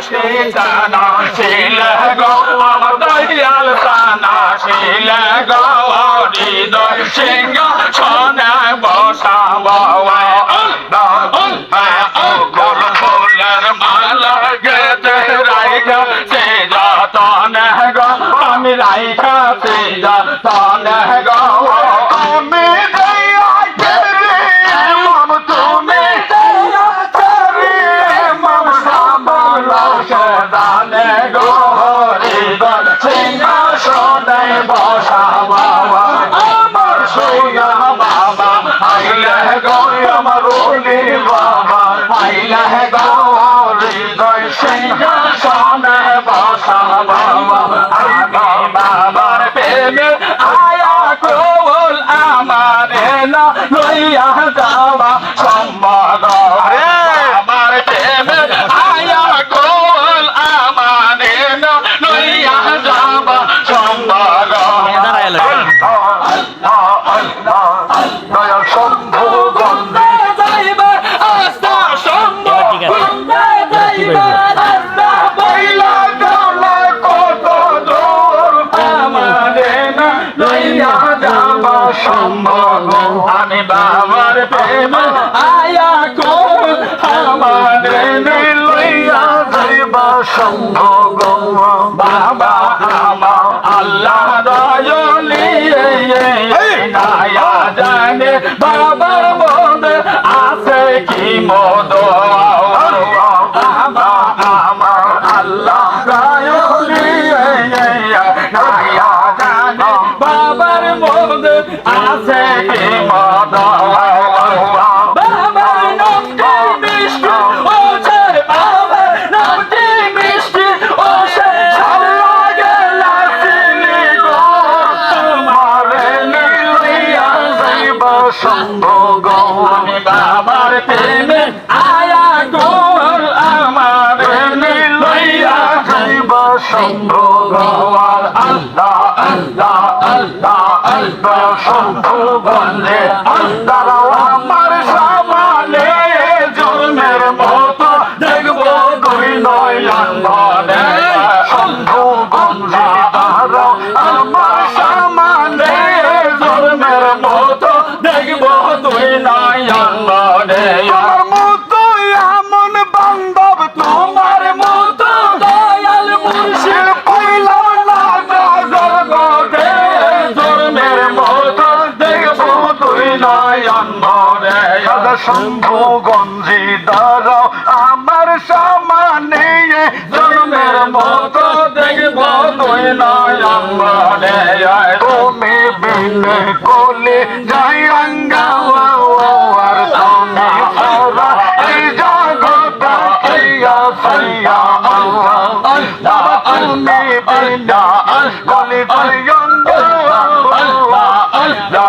সে জানা শিল গো আমার দয়াল জানা শিল গো হৃদয় সিংহ সোনা বসাব আমি রাইখা, সে যতন গো বাবা আইলে গো হৃদয় সিংহ সোনে বসা বাবা লইয়া যাবা সম্ভব আমি বাবার প্রেম আয়া কোন আমারে লইয়া যাইবা সম্ভব বাবা আমার আল্লাহ দয়ালি নায়া জানে বাবার মনে আছে কি মদ মনে আছে মদ বাবার নামটি মিষ্টি, ও সে বাবার নামটি মিষ্টি, ও সে আমার নিলিয়া যাইব আর আল্লাহ আমার সামানে, জন্মের মতো দেখব দুই নয়ন ভরে শম্ভু গঞ্জে তারা আমার সামানে, জন্মের মতো দেখব দুই নয়ন ভরে নয়ন ভরে শম্ভু গঞ্জি দাঁড়াও আমার সামানে জন্মের মতো দেখব তুই নয়ন ভরে তুমি বিনে কোলে যাই আঙ্গাওয়া আর তুমি সারা এই জগৎ ইয়া সাইয়া আল্লাহ তুমি বিনা কোলে আল্লাহ আল্লাহ